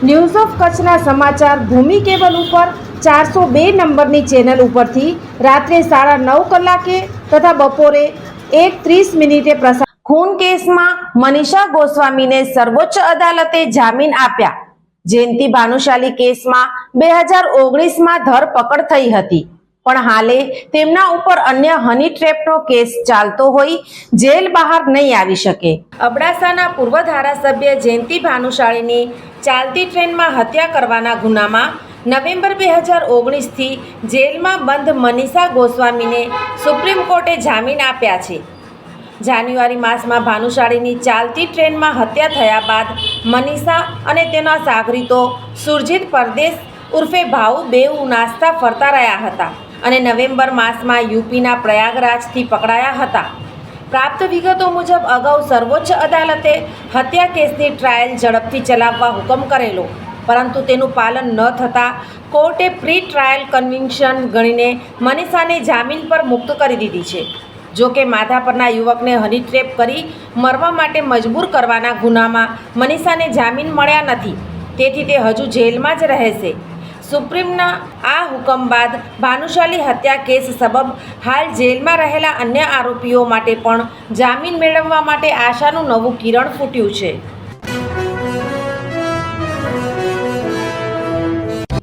News of કચ્છના સમાચાર ભૂમિ cable ઉપર ચારસો બે નંબરની ચેનલ ઉપરથી રાત્રે સાડા નવ કલાકે તથા બપોરે એક ત્રીસ મિનિટે પ્રસાર ખૂન કેસમાં મનીષા ગોસ્વામીને સર્વોચ્ચ અદાલતે જામીન આપ્યા. જયંતિ ભાનુશાલી કેસમાં બે હજાર ઓગણીસમાં ધરપકડ થઈ હતી. પણ હાલે તેમના ઉપર અન્ય હની ટ્રેપનો કેસ ચાલતો હોય જેલ બહાર નહીં આવી શકે. અબડાસાના પૂર્વ ધારાસભ્ય જયંતિ ભાનુશાળીની ચાલતી ટ્રેનમાં હત્યા કરવાના ગુનામાં નવેમ્બર બે હજાર ઓગણીસથી જેલમાં બંધ મનીષા ગોસ્વામીને સુપ્રીમ કોર્ટે જામીન આપ્યા છે. જાન્યુઆરી માસમાં ભાનુશાળીની ચાલતી ટ્રેનમાં હત્યા થયા બાદ મનીષા અને તેના સાગરીતો સુરજીત પરદેશ ઉર્ફે ભાઉ બેઉ નાસ્તા ફરતા રહ્યા હતા અને નવેમ્બર માસમાં યુપીના પ્રયાગરાજથી પકડાયા હતા. પ્રાપ્ત વિગતો મુજબ અગાઉ સર્વોચ્ચ અદાલતે હત્યા કેસની ટ્રાયલ ઝડપથી ચલાવવા હુકમ કરેલો. પરંતુ તેનું પાલન ન થતાં કોર્ટે પ્રી ટ્રાયલ કન્વિન્શન ગણીને મનીષાને જામીન પર મુક્ત કરી દીધી છે. જો કે માધાપરના યુવકને હની ટ્રેપ કરી મરવા માટે મજબૂર કરવાના ગુનામાં મનીષાને જામીન મળ્યા નથી. તેથી તે હજુ જેલમાં જ રહેશે. સુપ્રીમના આ હુકમ બાદ ભાનુશાલી હત્યા કેસ સબબ હાલ જેલમાં રહેલા અન્ય આરોપીઓ માટે પણ જામીન મેળવવા માટે આશાનું નવું કિરણ ફૂટ્યું છે.